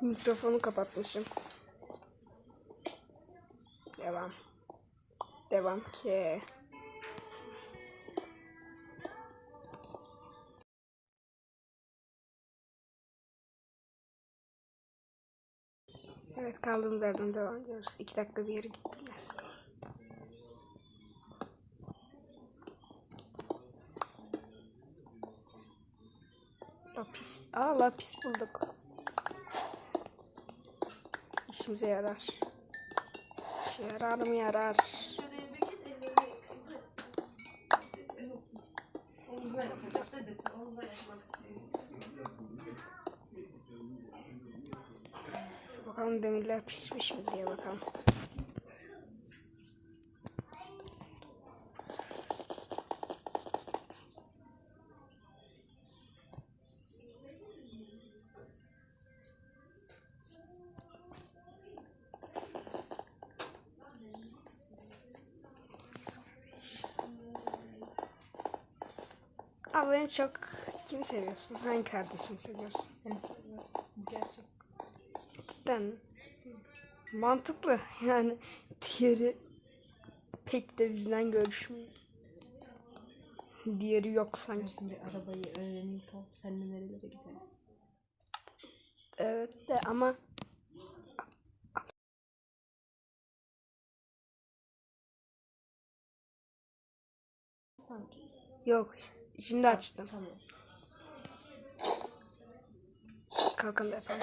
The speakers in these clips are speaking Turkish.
Mikrofonu kapatmışım. Devam. Devam ki. Evet kaldığımız yerden devam ediyoruz. İki dakika bir yere gittim ben. Lapis. Aa lapis bulduk. İşimize yarar. İşe yarar mı yarar? Bakalım demirler pişmiş mi diye bakalım. Abla en çok kimi seviyorsun? Hangi kardeşini seviyorsun? Seni seviyorum. Gerçek. Cidden mi? Mantıklı yani diğeri pek de bizden görüşmüyor. Diğeri yok sanki. Şimdi arabayı öğreneyim tamam. Seninle nerelere gideriz? Evet de ama Sanki. yok. Şimdi açtım. Tamam. Kalkalım da yapalım.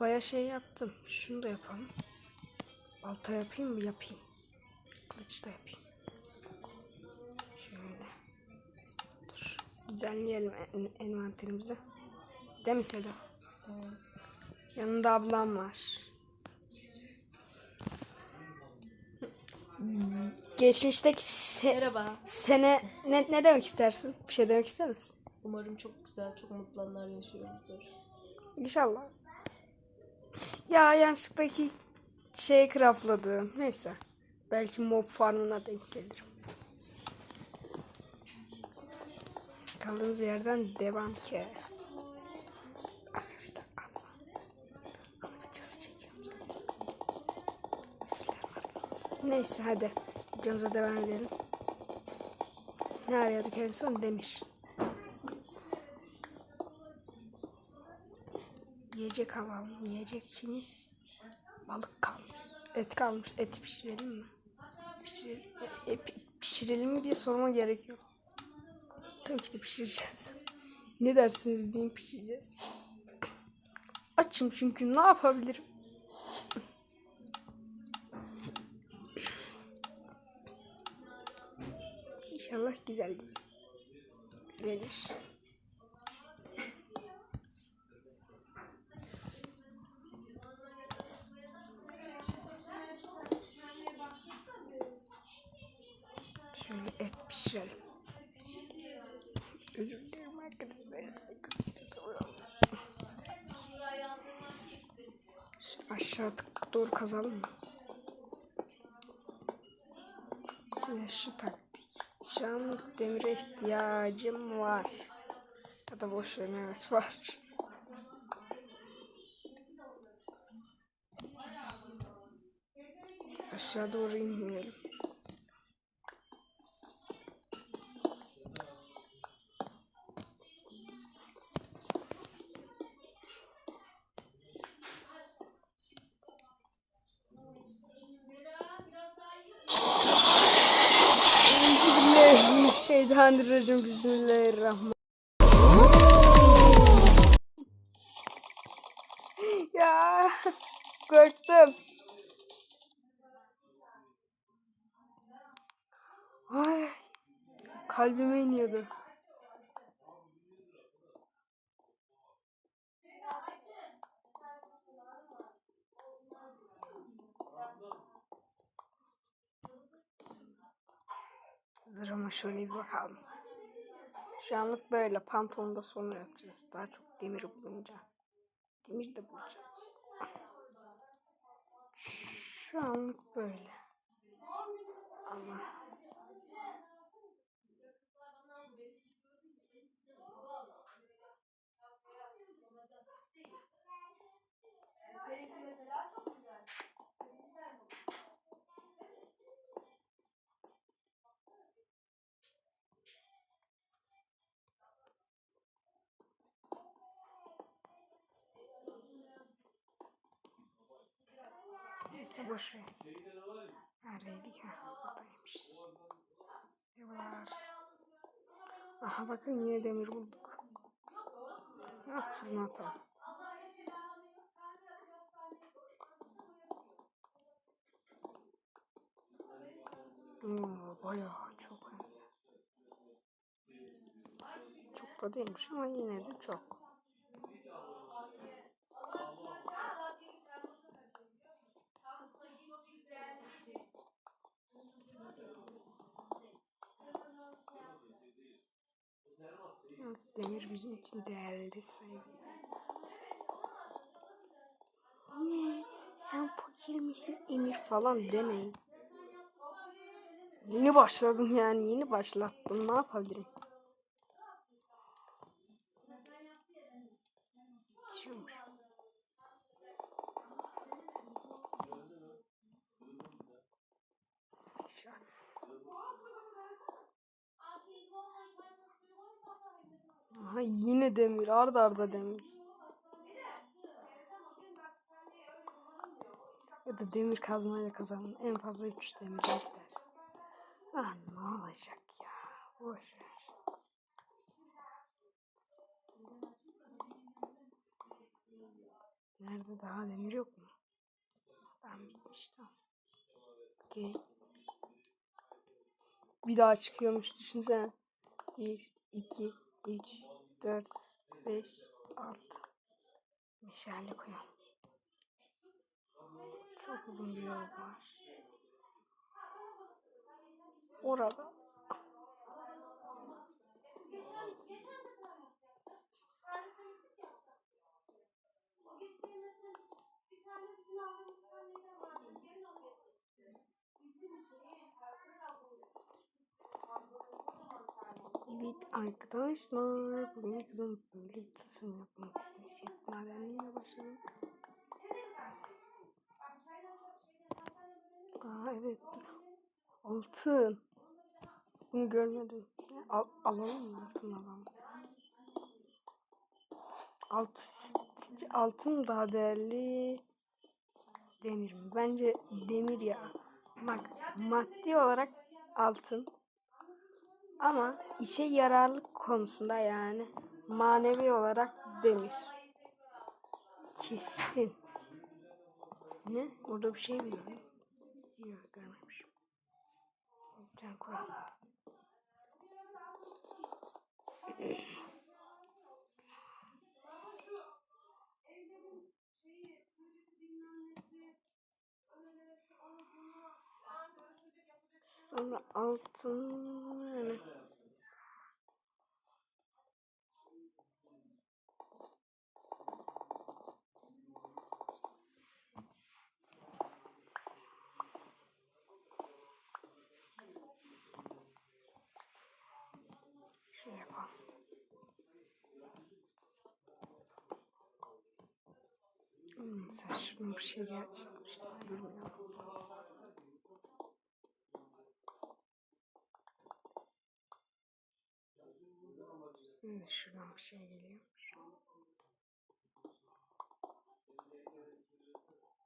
Baya şey yaptım. Şunu da yapalım. Balta yapayım mı? Yapayım. Kılıç da yapayım. Şöyle. Dur. Düzenleyelim en- envanterimizi. Değil mi Seda? Yanında ablam var. Geçmişteki se- Merhaba. sene ne, ne demek istersin? Bir şey demek ister misin? Umarım çok güzel, çok mutlu anlar yaşıyoruzdur. İnşallah. Ya yanlışlıkla şey craftladım. Neyse. Belki mob farmına denk gelirim. Kaldığımız yerden devam ki. Arkadaşlar videosu çekiyorum zaten. Neyse hadi. Videomuza devam edelim. Ne arıyorduk en son? Demir. Yiyecek alalım. Yiyeceğimiz balık kalmış. Et kalmış. Et pişirelim mi? Pişirelim, e, pi- pişirelim mi diye sorma gerek yok. Tabii ki de pişireceğiz. ne dersiniz deyin pişireceğiz. Açım çünkü ne yapabilirim? İnşallah güzel gelir. Şöyle et pişirelim. Özür dilerim Aşağı doğru kazalım mı? Yine şu an demire ihtiyacım var. Ya da boş verin evet var. Aşağı doğru inmeyelim. Bismillahirrahmanirrahim. Bismillahirrahmanirrahim. ya korktum. Ay kalbime iniyordu. Zırhıma şöyle bir bakalım. Şu anlık böyle pantolonda sonra yapacağız. Daha çok demir bulunca. Demir de bulacağız. Şu anlık böyle. Allah. Boş ver. Neredeydik ha? Buradaymışız. Ne var? Aha bakın yine demir bulduk. Ha fırına atalım. Oo, bayağı çok. Çok da değilmiş ama yine de çok. Evet, Demir bizim için değerli sayılır. Ne? Sen fakir misin Emir falan demeyin. Yeni başladım yani yeni başlattım ne yapabilirim? Düşüyormuş. Şöyle. Aha demir arda arda demir. Ya da demir kazmayla kazanın. En fazla 3 demir gider. Ah ne olacak ya. Boş ver. Nerede daha demir yok mu? Ben bitmiştim. Okey. Bir daha çıkıyormuş düşünsene. 1, 2, 3, 4, 5, 6. Meşale koyalım. Çok uzun bir yol var. Orada. Evet arkadaşlar bugün kızım böyle tasarım yapmak istedim. Madenliğe başladım. Aa evet. Altın. Bunu görmedim. Al, alalım mı altın alalım. Alt, altın daha değerli? Demir mi? Bence demir ya. Bak maddi olarak altın. Ama işe yararlık konusunda yani manevi olarak demir. Kesin. Ne? Orada bir şey mi var? Yok görmemişim. Sen koy. Sonra altın yani Şöyle yapalım. Hmm, şuradan bir şey. Bir şey durmuyor. Şimdi şuradan bir şey geliyormuş.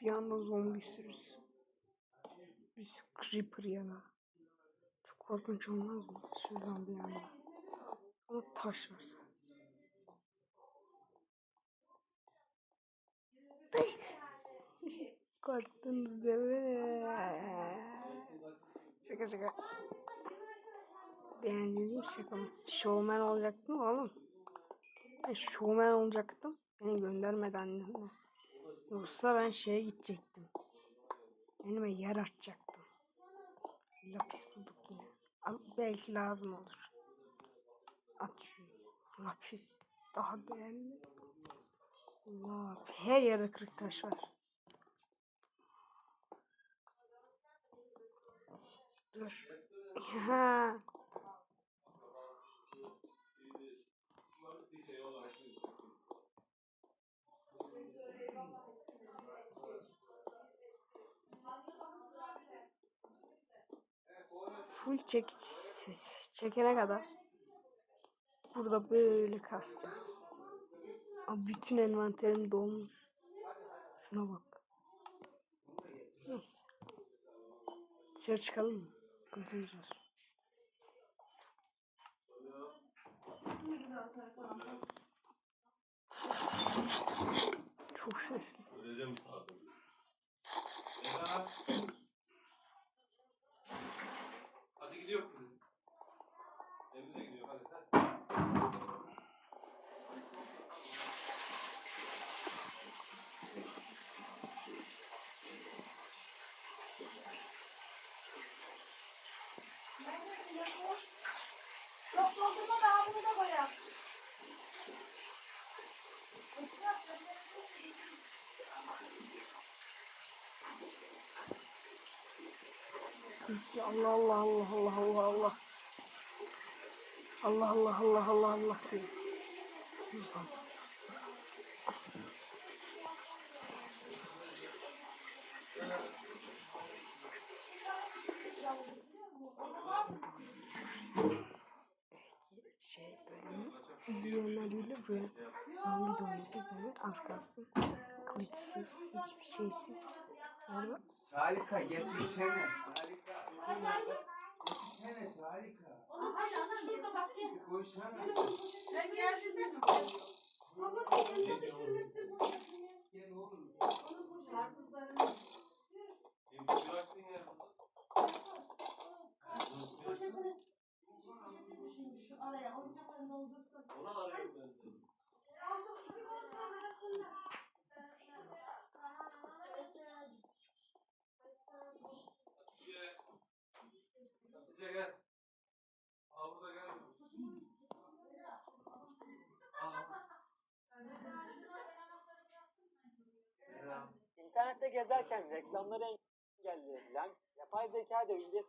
Bir anda zombi sürüsü. Bir sürü creeper ya da. Çok korkunç olmaz mı? Şuradan bir anda. Ama taş var sadece. Korktunuz değil mi? Şaka şaka. Beğendiniz mi şakamı? Showman olacaktım oğlum. Ben showman olacaktım. Beni göndermedi annemle. Yoksa ben şeye gidecektim. Kendime yer açacaktım. Lapis bulduk yine. Al, belki lazım olur. At şunu. Lapis. Daha değerli. Allah. Her yerde kırık taş var. Dur. Ha. Full çekiç ses çekene kadar burada böyle kasacağız. Abi bütün envanterim dolmuş. Şuna bak. Neyse. Dışarı çıkalım mı? Var. Çok sesli. Öleceğim abi. Ela. Hadi gidiyor kızım. Emre gidiyor hadi. hadi. Yok doldurma daha bunu da koyalım. Kılıçlı Allah Allah Allah Allah Allah Allah. Allah Allah Allah Allah Allah diyor. şey bölümü izleyenler bilir böyle zombi de oynadı az kalsın. Kılıçsız, hiçbir şeysiz. Orada Salika getirsene. Salika. Getirsene Salika. Onu aşağıdan şurada bak gel. Koysana. Ben geldim. Baba elinde düşürmüşsün bunu. Gel oğlum. Karpuzların Bir kutu açtın ya. poşetini poşetini düşürmüş şu araya. Oyuncaklarını doldursun. Onu arıyorum ben de. Oldu. Hatice. Hatice gel. Al burada gel. Al. İnternette gezerken reklamları engellediler. Yapay zeka dövüldü.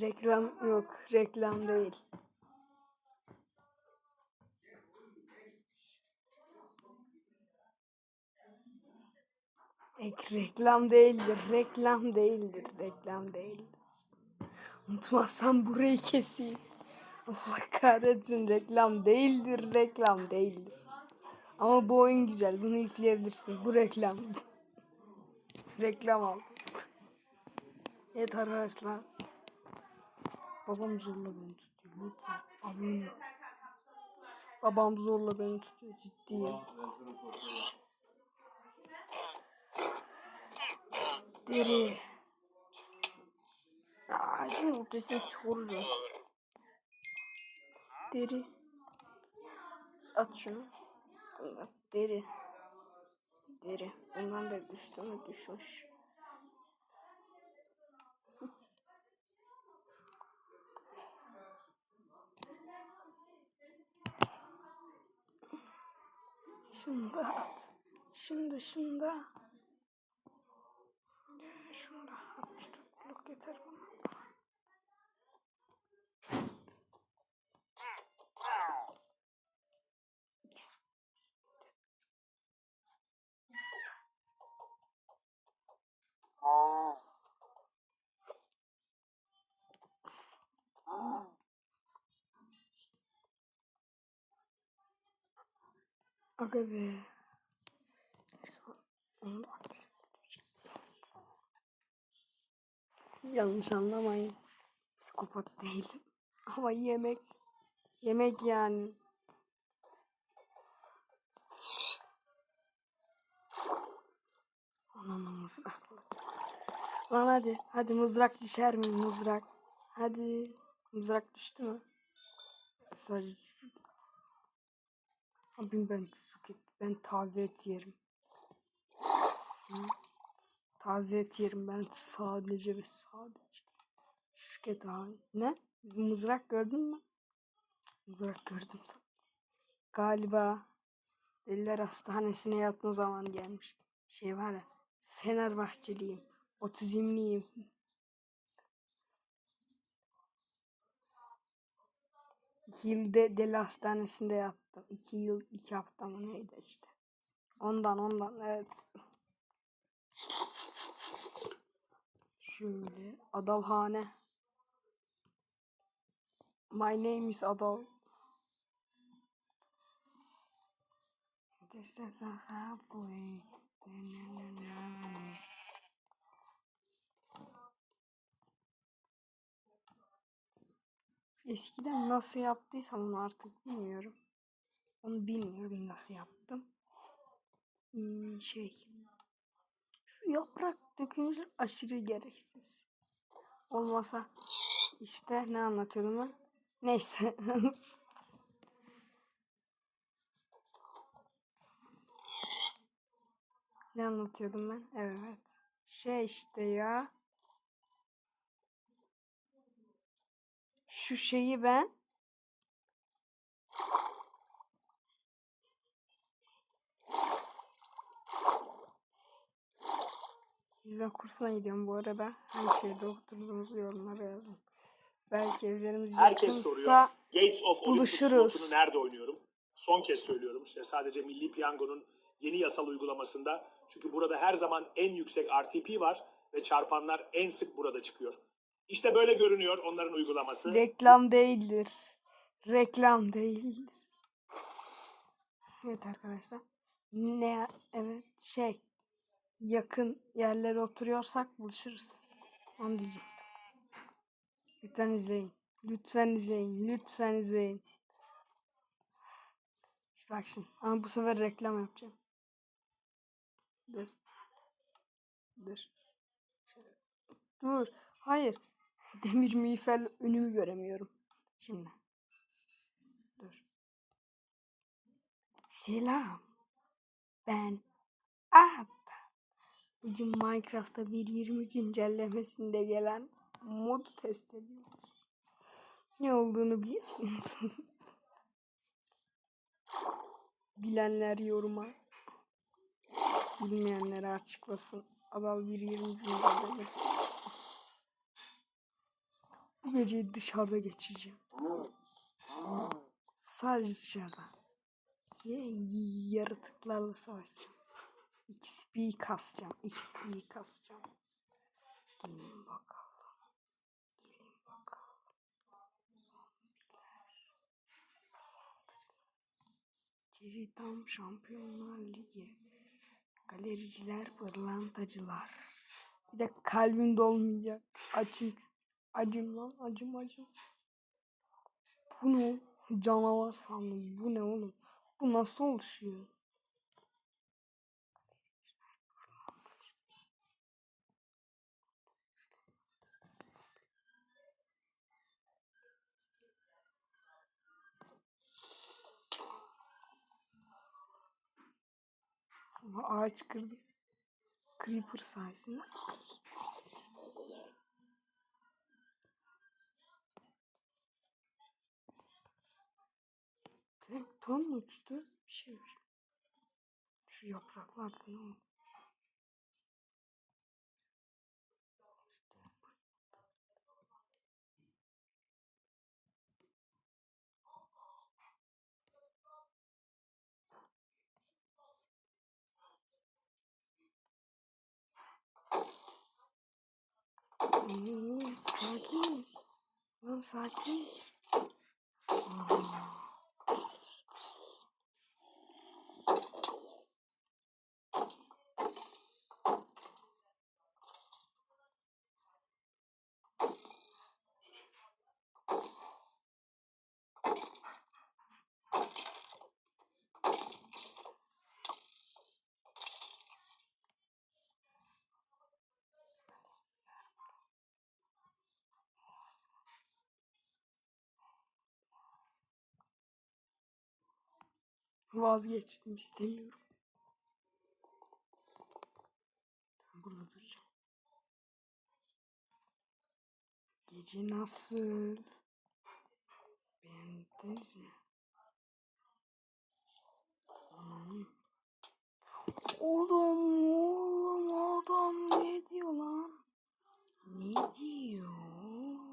reklam yok, reklam değil. Reklam değildir, reklam değildir, reklam değildir. Unutmazsam burayı keseyim. Allah kahretsin reklam değildir, reklam değildir. Ama bu oyun güzel, bunu yükleyebilirsin. Bu reklam. reklam al. Evet arkadaşlar. Babam zorla beni tutuyor. Lütfen alın. Babam zorla beni tutuyor ciddiyim. Toplayayım. Deri. Ağacın ortasını çıkaracağım. Deri. At şunu. At deri. Deri. Ondan da üstüme düşmüş. Şunu da at. Şunu da şunu da. Şunu da at. Tutluk yeter bana. Aga be. Yanlış anlamayın. Psikopat değilim. Ama yemek. Yemek yani. Ananı mızrak. Lan hadi. Hadi mızrak düşer mi mızrak? Hadi. Mızrak düştü mü? Sadece çocuk. Abim ben çocuk et. Ben taze et yerim. Hı? Taze et yerim ben sadece ve sadece. Çocuk et abi. Ne? Mızrak gördün mü? Mızrak gördüm. Galiba Deliler Hastanesi'ne yatma zaman gelmiş. Şey var ya. Fenerbahçeliyim. Otizmliyim. Yılda deli hastanesinde yattım. İki yıl, iki hafta mı neydi işte. Ondan ondan evet. Şöyle Adalhane. My name is Adal. This is a halfway. Eskiden nasıl yaptıysam onu artık bilmiyorum. Onu bilmiyorum nasıl yaptım. Hmm, şey. Şu yaprak dökünce aşırı gereksiz. Olmasa işte ne anlatıyordum ben? Neyse. ne anlatıyordum ben? Evet. Şey işte ya. Şu şeyi ben Yüzme kursuna gidiyorum bu arada. Hangi şehirde oturduğumuzu yorumlara yazın. Belki evlerimiz Herkes soruyor. yakınsa Gates of Olympus buluşuruz. slotunu nerede oynuyorum? Son kez söylüyorum. İşte sadece Milli Piyango'nun yeni yasal uygulamasında. Çünkü burada her zaman en yüksek RTP var ve çarpanlar en sık burada çıkıyor. İşte böyle görünüyor onların uygulaması. reklam değildir. Reklam değildir. Evet arkadaşlar. Ne evet şey yakın yerlere oturuyorsak buluşuruz. Onu diyecektim. Lütfen izleyin. Lütfen izleyin. Lütfen izleyin. Bak şimdi. Ama bu sefer reklam yapacağım. Dur. Dur. Dur. Hayır. Demir miğfer önümü göremiyorum. Şimdi. Dur. Selam. Ben Ahmet. Bugün Minecraft'ta 1.20 güncellemesinde gelen modu test ediyoruz. Ne olduğunu biliyorsunuz. Bilenler yoruma. Bilmeyenler açıklasın. Adam 1.20 güncellemesi. Bu geceyi dışarıda geçireceğim. Sadece dışarıda. Yaratıklarla savaşacağım. XP kasacağım. XP kasacağım. Gelin bakalım. Gelin bakalım. Zombiler. Ceritam Şampiyonlar Ligi. Galericiler, pırlantacılar. Bir de kalbim dolmayacak. Acım. Acım lan. Acım acım. Bu ne? Canavar sandım. Bu ne oğlum? Bu nasıl oluşuyor? Ama ağaç kırdım. Creeper sayesinde. Plankton mu uçtu? Bir şey uçtu. Şu yapraklar ne oldu? Hmm, sakin. Lan sakin. Aa. Vazgeçtim istemiyorum. Burada duracağım. Gece nasıl? Beğendiniz mi? Hmm. Oğlum, oğlum adam ne diyor lan? Ne diyor?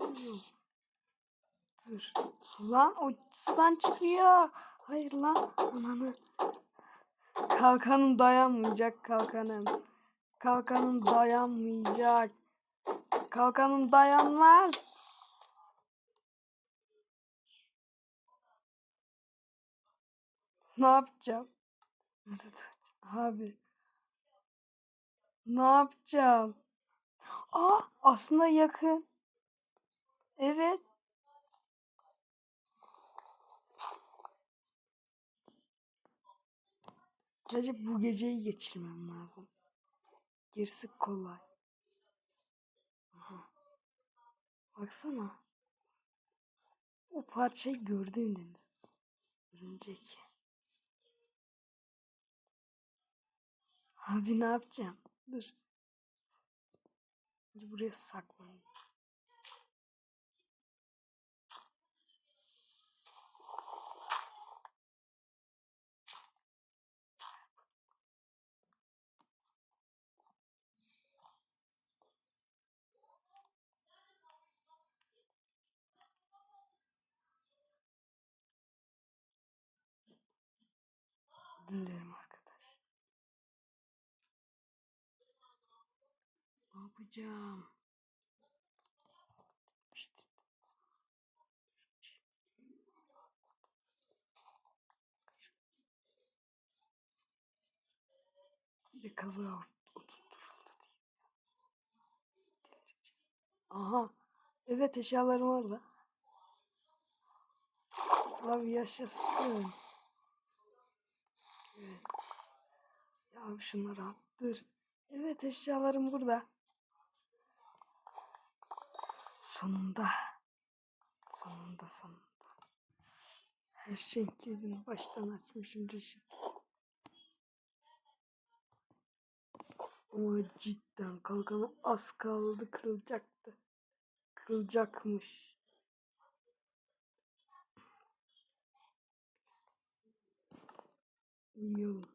oğlum? Dur. Lan o sudan çıkıyor. Hayır lan. Ananı. Kalkanım dayanmayacak kalkanım. Kalkanım dayanmayacak. Kalkanım dayanmaz. Ne yapacağım? Abi. Ne yapacağım? Aa aslında yakın. Evet. Sadece bu geceyi geçirmem lazım. Gerisi kolay. Aha. Baksana. O parçayı gördüm Deniz. Örümcek. Abi ne yapacağım? Dur. Buraya saklanayım. Dinlerim arkadaş. Ne yapacağım? Bir kaza oturtturuldu diye. Aha. Evet eşyalarım orada. Abi yaşasın. Ya şunları at. Dur. Evet eşyalarım burada. Sonunda. Sonunda sonunda. Her şeyin kilidini baştan açmışım Reşit. Ama cidden kalkanı az kaldı kırılacaktı. Kırılacakmış. Uyuyalım.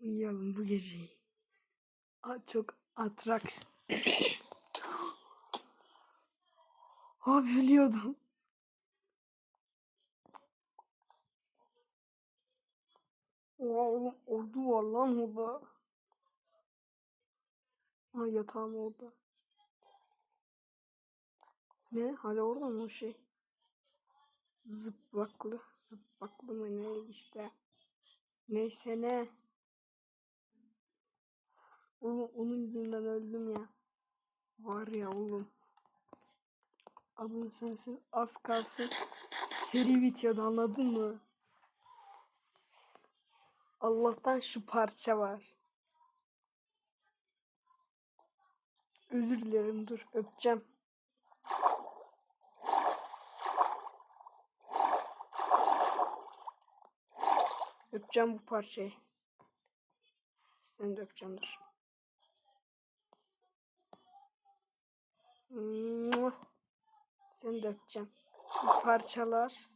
Uyuyalım bu geceyi. Aa, çok atraks. Abi ölüyordum. Oğlum ordu var lan orada. Ha yatağım orada. Ne? Hala orada mı o şey? Zıplaklı. Zıplaklı mı ne işte. Neyse ne. Oğlum onun yüzünden öldüm ya. Var ya oğlum. Adın sensin az kalsın. Seri bitiyordu anladın mı? Allah'tan şu parça var. Özür dilerim dur öpeceğim. Öpeceğim bu parçayı. Seni de öpeceğim dur. Seni de öpeceğim. Bu parçalar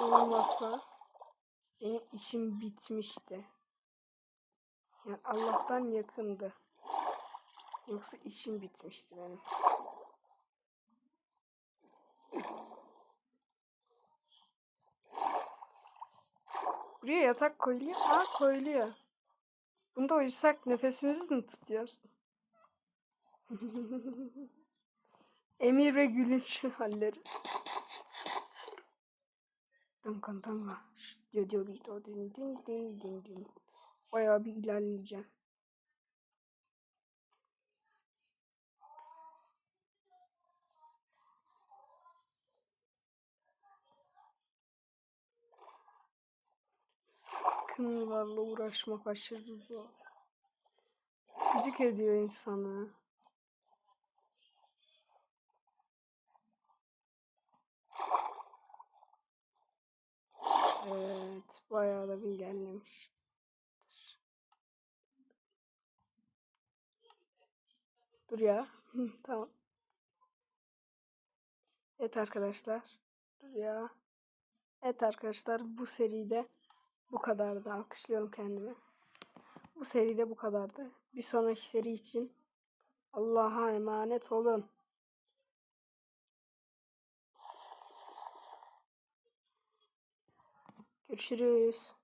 olmasa benim işim bitmişti. Yani Allah'tan yakındı. Yoksa işim bitmişti benim. Buraya yatak koyuluyor. Aa koyuluyor. Bunda uyusak nefesimizi mi tutuyoruz? Emir ve gülünç halleri. Dankan danka. Diyor diyor bir din din din din din. Bayağı bir ilerleyeceğim. Kınılarla uğraşmak aşırı zor. Gıcık ediyor insanı. Evet, bayağı da bir ilerlemiş. Dur ya. Tamam. Evet arkadaşlar. Dur ya. Evet arkadaşlar bu seride bu kadardı. Alkışlıyorum kendimi. Bu seride bu kadardı. Bir sonraki seri için Allah'a emanet olun. Görüşürüz.